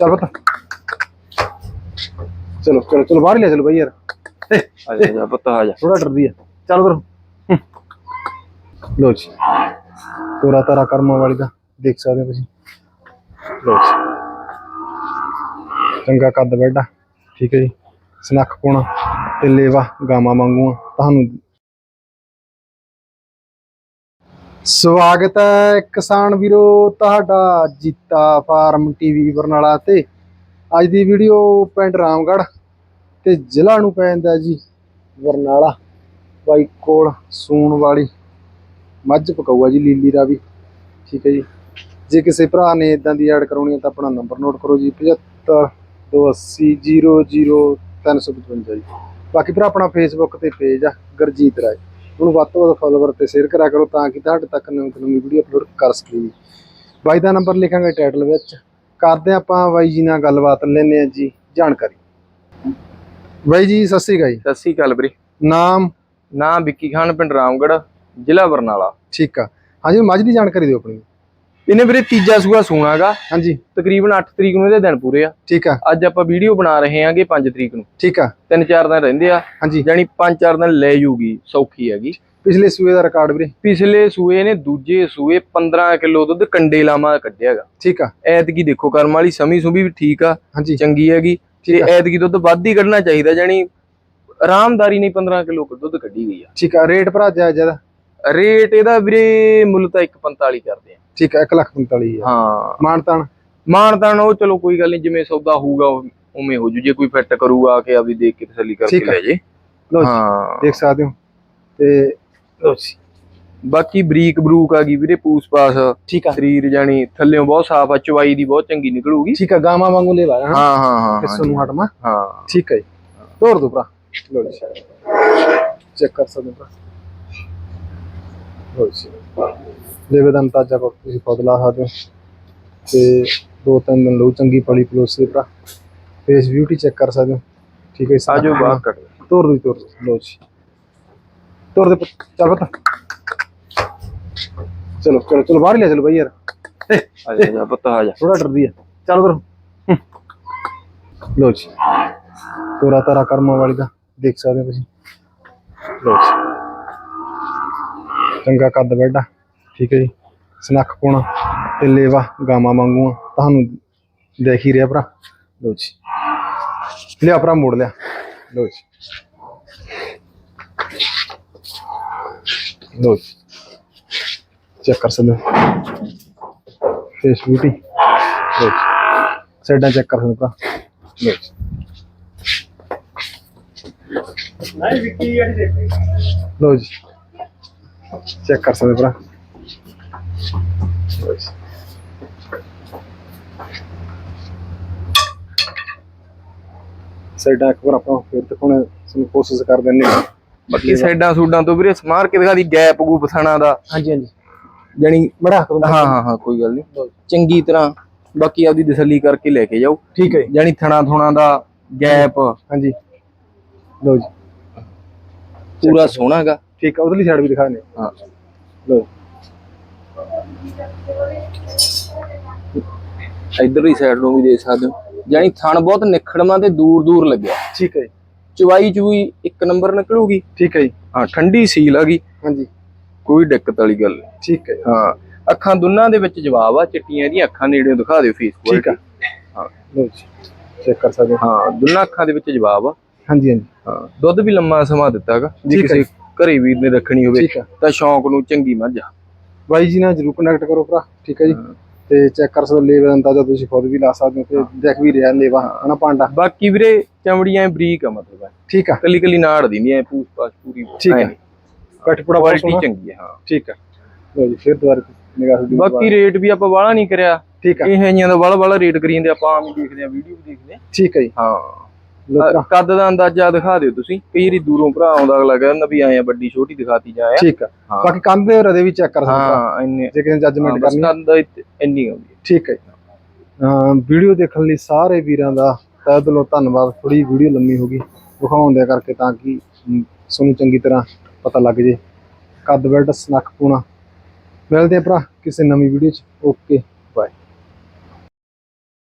ਚੱਲ ਪੁੱਤ। ਚਲੋ ਚਲੋ ਚਲੋ ਬਾਹਰ ਲੈ ਚਲੋ ਬਾਈ ਯਾਰ। ਆ ਜਾ ਜਾ ਪੁੱਤ ਆ ਜਾ। ਥੋੜਾ ਡਰਦੀ ਆ। ਚੱਲ ਉਧਰ। ਲੋ ਜੀ। ਤੋਰਾ ਤਾਰਾ ਕਰਮਾਂ ਵਾਲੀ ਦਾ ਦੇਖ ਸਕਦੇ ਹੋ ਤੁਸੀਂ। ਲੋ ਜੀ। ਚੰਗਾ ਕੱਦ ਬੈਡਾ ਠੀਕ ਹੈ ਜੀ। ਸਨੱਖ ਕੋਣਾ ਤੇ ਲੇਵਾ ਗਾਵਾਂ ਵਾਂਗੂ ਤੁਹਾਨੂੰ ਸਵਾਗਤ ਹੈ ਕਿਸਾਨ ਵੀਰੋ, ਤੁਹਾਡਾ ਜੀਤਾ ਫਾਰਮ ਟੀਵੀ ਬਰਨਾਲਾ ਤੇ। ਅੱਜ ਦੀ ਵੀਡੀਓ ਪਿੰਡ ਰਾਮਗੜ੍ਹ ਤੇ ਜ਼ਿਲ੍ਹਾ ਨੂੰ ਪੈ ਜਾਂਦਾ ਜੀ ਬਰਨਾਲਾ। ਬਾਈ ਕੋਲ ਸੂਣ ਵਾਲੀ ਮੱਝ ਪਕਾਊਆ ਜੀ ਲੀਲੀ ਰਾਵੀ ਠੀਕ ਹੈ ਜੀ। ਜੇ ਕਿਸੇ ਭਰਾ ਨੇ ਇਦਾਂ ਦੀ ਐਡ ਕਰਾਉਣੀ ਹੈ ਤਾਂ ਆਪਣਾ ਨੰਬਰ ਨੋਟ ਕਰੋ ਜੀ 7528000355 ਜੀ। ਬਾਕੀ ਭਰਾ ਆਪਣਾ ਫੇਸਬੁੱਕ ਤੇ ਪੇਜ ਆ, ਗਰਜੀਤ ਰਾਏ। ਉਹਨੂੰ ਵੱਧ ਤੋਂ ਵੱਧ ਫਾਲੋਵਰ ਤੇ ਸ਼ੇਅਰ ਕਰਿਆ ਕਰੋ ਤਾਂ ਕਿ ਤੁਹਾਡੇ ਤੱਕ ਨਵੀਂ ਤੋਂ ਨਵੀਂ ਵੀਡੀਓ ਅਪਲੋਡ ਕਰ ਸਕੀਏ। ਬਾਈ ਦਾ ਨੰਬਰ ਲਿਖਾਂਗੇ ਟਾਈਟਲ ਵਿੱਚ। ਕਰਦੇ ਆਪਾਂ ਬਾਈ ਜੀ ਨਾਲ ਗੱਲਬਾਤ ਲੈਂਦੇ ਆ ਜੀ ਜਾਣਕਾਰੀ। ਬਾਈ ਜੀ ਸਤਿ ਸ੍ਰੀ ਅਕਾਲ ਜੀ। ਸਤਿ ਸ੍ਰੀ ਅਕਾਲ ਵੀਰੇ। ਨਾਮ? ਨਾਮ ਵਿੱਕੀ ਖਾਨ ਪਿੰਡ ਰਾਮਗੜ੍ਹ ਜ਼ਿਲ੍ਹਾ ਬਰਨਾਲਾ। ਠੀਕ ਆ। ਹਾਂਜੀ ਮੱਝ ਦੀ ਜਾਣਕਾਰੀ ਦਿਓ ਆਪਣੀ। ਇਹਨੇ ਵੀਰੇ ਤੀਜਾ ਸੂਆ ਸੂਣਾਗਾ। ਹਾਂਜੀ। ਤਕਰੀਬਨ 8 ਤਰੀਕ ਨੂੰ ਇਹਦੇ ਦਿਨ ਪੂਰੇ ਆ। ਠੀਕ ਆ। ਅੱਜ ਆਪਾਂ ਵੀਡੀਓ ਬਣਾ ਰਹੇ ਹਾਂਗੇ 5 ਤਰੀਕ ਨੂੰ। ਠੀਕ ਆ। ਤਿੰਨ ਚਾਰ ਦਿਨ ਰਹਿੰਦੇ ਆ। ਹਾਂਜੀ। ਜਾਨੀ 5-4 ਦਿਨ ਲੈ ਜੂਗੀ ਸੌਖੀ ਹੈਗੀ। ਪਿਛਲੇ ਸੂਏ ਦਾ ਰਿਕਾਰਡ ਵੀਰੇ? ਪਿਛਲੇ ਸੂਏ ਨੇ ਦੂਜੇ ਸੂਏ 15 ਕਿਲੋ ਦੁੱਧ ਕੰਡੇ ਲਾਮਾ ਕੱਢਿਆਗਾ। ਠੀਕ ਆ। ਐਤਕੀ ਦੇਖੋ ਕਰਮ ਵਾਲੀ ਸਮੀ ਸੁਮੀ ਵੀ ਠੀਕ ਆ ਹਾਂਜੀ। ਚੰਗੀ ਹੈਗੀ। ਤੇ ਐਤਕੀ ਦੁੱਧ ਵੱਧ ਹੀ ਕੱਢਣਾ ਚਾਹੀਦਾ ਜਾਨੀ ਆਰਾਮਦਾਰੀ ਨਹੀਂ 15 ਕਿਲੋ ਦੁੱਧ ਕੱਢੀ ਗਈ ਆ। ਠੀਕ ਆ। ਰੇਟ ਭਰਾ ਜਾਇਜ਼ ਜ਼ਿਆਦਾ ਰੇਟ ਇਹਦਾ ਵੀਰੇ ਮੁੱਲ ਤਾਂ 145 ਕਰਦੇ ਆ। ਠੀਕ ਆ 1 ਲੱਖ 45 ਆ ਹਾਂ। ਮਾਨਤਾਨ ਮਾਨ ਤਾਨ ਉਹ ਚਲੋ ਕੋਈ ਗੱਲ ਨਹੀਂ ਜਿਵੇਂ ਸੌਦਾ ਹੋਊਗਾ ਉਵੇਂ ਹੋ ਜੂ। ਜੇ ਕੋਈ ਫਿੱਟ ਕਰੂਗਾ ਆ ਕੇ ਆਪਦੀ ਦੇਖ ਕੇ ਤਸੱਲੀ ਕਰਕੇ। ਲੈ ਜੇ। ਲਓ ਜੀ ਹਾਂ। ਦੇਖ ਸਕਦੇ ਹੋ। ਤੇ ਲਓ ਜੀ। ਬਾਕੀ ਬਰੀਕ ਬਰੂਕ ਆ ਗਈ ਵੀਰੇ ਪੂਸ ਪਾਸ। ਠੀਕ ਆ। ਸਰੀਰ ਜਾਨੀ ਥੱਲਿਓਂ ਬਹੁਤ ਸਾਫ਼ ਆ ਚਵਾਈ ਦੀ ਬਹੁਤ ਚੰਗੀ ਨਿਕਲੂਗੀ। ਠੀਕ ਆ ਗਾਵਾਂ ਵਾਂਗੂ ਲੈ ਲਾਇਆ ਹਾਂ ਹਾਂ ਹਾਂ ਕਿਸੋਂ ਨੂੰ ਹਟਮਾ। ਹਾਂ। ਠੀਕ ਹੈ ਤੋੜ ਦੋ ਭਰਾ। ਲਓ ਜੀ। ਚੈੱਕ ਕਰ ਸਕਦੇ ਹੋ ਭਰਾ। ਜੀ ਲੈਵੇ ਦਾ ਅੰਤਾਜਾ ਕੋ ਤੁਸੀਂ ਖੁਦ ਲਾ ਸਕਦੇ ਹੋ। ਤੇ ਦੋ ਤਿੰਨ ਦਿਨ ਲਓ ਚੰਗੀ ਪਲੀ ਪਲੋਸੀ ਭਰਾ। ਫੇਸ ਬਿਊਟੀ ਚੈੱਕ ਕਰ ਸਕਦੇ ਹੋ। ਠੀਕ ਹੈ ਜੀ ਆਜੋ ਬਾਹਰ ਕੱਢ ਤੋੜ ਦੋ ਦੋ ਲਓ ਜੀ। ਤੋੜ ਦੇ ਚੱਲ ਪਤਾ। ਚਲੋ ਚਲੋ ਚਲੋ ਬਾਹਰ ਲੈ ਚਲੋ ਯਾਰ। ਆ ਜਾ ਜਾ ਪੁੱਤ ਆ ਜਾ। ਥੋੜਾ ਡਰਦੀ ਆ। ਚੱਲ ਉਧਰ। ਲੋ ਜੀ। ਤੋਰਾ ਤਾਰਾ ਕਰਮਾਂ ਵਾਲੀ ਦਾ ਦੇਖ ਸਕਦੇ ਹੋ ਤੁਸੀਂ। ਲੋ ਜੀ। ਚੰਗਾ ਕੱਦ ਬੈਡਾ ਠੀਕ ਹੈ ਜੀ। ਸਨੱਖ ਕੋਣਾ ਤੇ ਲੇਵਾ ਗਾਵਾਂ ਵਾਂਗੂ ਤੁਹਾਨੂੰ ਦੇਖ ਹੀ ਰਿਹਾ ਭਰਾ। ਲੋ ਜੀ। ਲਿਆ ਭਰਾ, ਮੋੜ ਲਿਆ। ਲੋ ਜੀ। ਲੋ ਜੀ। ਚੈੱਕ ਕਰ ਸਕਦੇ ਹੋ। ਫੇਸ ਲੋ ਜੀ। ਸਾਈਡਾਂ ਚੈੱਕ ਕਰ ਸਕਦੇ ਭਰਾ। ਲੋ ਜੀ। ਲੋ ਜੀ। ਚੈੱਕ ਕਰ ਸਕਦੇ ਭਰਾ। ਸਾਈਡਾਂ ਇੱਕ ਵਾਰ ਆਪਾਂ ਫਿਰ ਦਿਖਾਉਣ ਸਾਨੂੰ ਕੋਸ਼ਿਸ਼ ਕਰ ਦਿੰਨੇ ਹਾਂ। ਬਾਕੀ ਸਾਈਡਾਂ ਸੂਡਾਂ ਤੋਂ ਵੀਰੇ ਸਮਾਰ ਕੇ ਦਿਖਾ ਦੀ ਗੈਪ ਗੂਪ ਥਣਾ ਦਾ। ਹਾਂਜੀ ਹਾਂਜੀ। ਜਾਨੀ ਬੜਾ ਹਾਂ ਹਾਂ ਹਾਂ ਕੋਈ ਗੱਲ ਨਹੀਂ ਚੰਗੀ ਤਰ੍ਹਾਂ ਬਾਕੀ ਆਪਦੀ ਤਸੱਲੀ ਕਰਕੇ ਲੈ ਕੇ ਜਾਓ। ਠੀਕ ਹੈ ਜੀ। ਜਾਨੀ ਥਣਾ ਥੁਣਾ ਦਾ ਗੈਪ। ਹਾਂਜੀ। ਲੋ ਜੀ। ਪੂਰਾ ਸੋਹਣਾਗਾ ਠੀਕ ਹੈ ਉਧਰਲੀ ਸਾਈਡ ਵੀ ਦਿਖਾ ਨੇ ਹਾਂ। ਲੋ ਇਧਰਲੀ ਸਾਈਡ ਨੂੰ ਵੀ ਦੇ ਸਕਦੇ ਹੋ। ਜਾਨੀ ਥਣ ਬਹੁਤ ਨਿਖੜਮਾ ਤੇ ਦੂਰ ਦੂਰ ਲੱਗਿਆ। ਠੀਕ ਹੈ ਜੀ, ਚਵਾਈ ਚੂਈ ਇੱਕ ਨੰਬਰ ਨਿਕਲੂਗੀ। ਠੀਕ ਹੈ ਜੀ। ਹਾਂ ਠੰਡੀ ਸੀਲ ਆ ਗਈ। ਹਾਂਜੀ। ਕੋਈ ਦਿੱਕਤ ਵਾਲੀ ਗੱਲ ਨਹੀਂ। ਠੀਕ ਹੈ ਜੀ, ਹਾਂ ਅੱਖਾਂ ਦੋਨਾਂ ਦੇ ਵਿੱਚ ਜਵਾਬ ਆ ਚਿੱਟੀਆਂ ਇਹਦੀਆਂ ਅੱਖਾਂ ਨੇੜੇ ਦਿਖਾ ਦਿਓ ਫੇਸ ਠੀਕ ਆ। ਹਾਂ। ਲੋ ਜੀ ਚੈੱਕ ਕਰ ਸਕਦੇ ਹੋ। ਹਾਂ ਦੋਨਾਂ ਅੱਖਾਂ ਦੇ ਵਿੱਚ ਜਵਾਬ ਆ। ਹਾਂਜੀ ਹਾਂਜੀ। ਹਾਂ ਦੁੱਧ ਵੀ ਲੰਮਾ ਸਮਾਂ ਦਿੱਤਾਗਾ ਜੇ ਕਿਸੇ ਘਰੇ ਵੀਰ ਨੇ ਰੱਖਣੀ ਹੋਵੇ ਠੀਕ ਆ। ਤਾਂ ਸ਼ੌਂਕ ਨੂੰ ਚੰਗੀ ਮੱਝ ਆ। ਬਾਈ ਜੀ ਨਾਲ ਜਰੂਰ ਕੰਟੈਕਟ ਕਰੋ ਭਰਾ ਠੀਕ ਹੈ ਜੀ? ਹਾਂ। ਤੇ ਚੈੱਕ ਕਰ ਸਕਦੇ ਹੋ ਲੇਵਾ ਦਾ ਅੰਦਾਜ਼ਾ ਤੁਸੀਂ ਖੁਦ ਵੀ ਲਾ ਸਕਦੇ ਹੋ ਤੇ ਦੇਖ ਵੀ ਰਿਹਾ ਲੇਵਾ ਹਨਾ ਭਾਂਡਾ ਬਾਕੀ ਵੀਰੇ ਚਮੜੀਆਂ ਬਰੀਕ ਆ ਮਤਲਬ ਠੀਕ ਆ। ਕੱਲੀ ਕੱਲੀ ਨਾੜ ਦਿੰਦੀ ਐ ਪੂਛ ਪਾਸ ਪੂਰੀ ਠੀਕ ਆ। ਕਟਪੜਾ ਬਹੁਤ ਕੁਆਲਿਟੀ ਚੰਗੀ ਹੈ ਹਾਂ। ਠੀਕ ਆ। ਲੋ ਜੀ ਫਿਰ ਦੁਬਾਰਾ ਨਿਗਾਹ ਦੀ ਬਾਕੀ ਰੇਟ ਵੀ ਆਪਾਂ ਵਾਲਾ ਨਹੀਂ ਕਰਿਆ। ਠੀਕ ਆ। ਇਹ ਹੈਗੀਆਂ ਦਾ ਵਾਲਾ ਵਾਲਾ ਰੇਟ ਕਰੀ ਜਾਂਦੇ ਆਪਾਂ ਆਮ ਹੀ ਦੇਖਦੇ ਆ ਵੀਡੀਓ ਵੀ ਦੇਖਦੇ ਆ ਠੀਕ ਹੈ ਜੀ। ਹਾਂ। ਕੱਦ ਦਾ ਅੰਦਾਜ਼ਾ ਦਿਖਾ ਦਿਓ ਤੁਸੀਂ। ਕਈ ਵਾਰੀ ਦੂਰੋਂ ਭਰਾ ਆਉਂਦਾ ਅਗਲਾ ਕਹਿੰਦਾ ਵੀ ਆਏ ਆ ਵੱਡੀ ਛੋਟੀ ਦਿਖਾਤੀ ਜਾ ਆ ਠੀਕ ਆ। ਬਾਕੀ ਕੰਧ ਦੇ ਰਦੇ ਵੀ ਚੈੱਕ ਕਰ ਸਕਦੇ ਹੋ ਇੰਨੇ। ਜੇ ਕਿਸੇ ਜੱਜਮੈਂਟ ਕਰਨੀ। ਇੱਥੇ ਇੰਨੀ ਆਉਂਦੀ ਠੀਕ ਹੈ ਵੀਡੀਓ ਦੇਖਣ ਲਈ ਸਾਰੇ ਵੀਰਾਂ ਦਾ ਤਹਿ ਦਿਲੋਂ ਧੰਨਵਾਦ। ਥੋੜੀ ਵੀਡੀਓ ਲੰਮੀ ਹੋ ਗਈ। ਵਿਖਾਉਣ ਦੇ ਕਰਕੇ ਤਾਂ ਕਿ ਤੁਹਾਨੂੰ ਚੰਗੀ ਤਰ੍ਹਾਂ ਪਤਾ ਲੱਗ ਜੇ। ਕੱਦ ਬੈਲਟ ਸਨੱਖ ਪੂਣਾ। ਮਿਲਦੇ ਆ ਭਰਾ ਕਿਸੇ ਨਵੀਂ ਵੀਡੀਓ 'ਚ। ਓਕੇ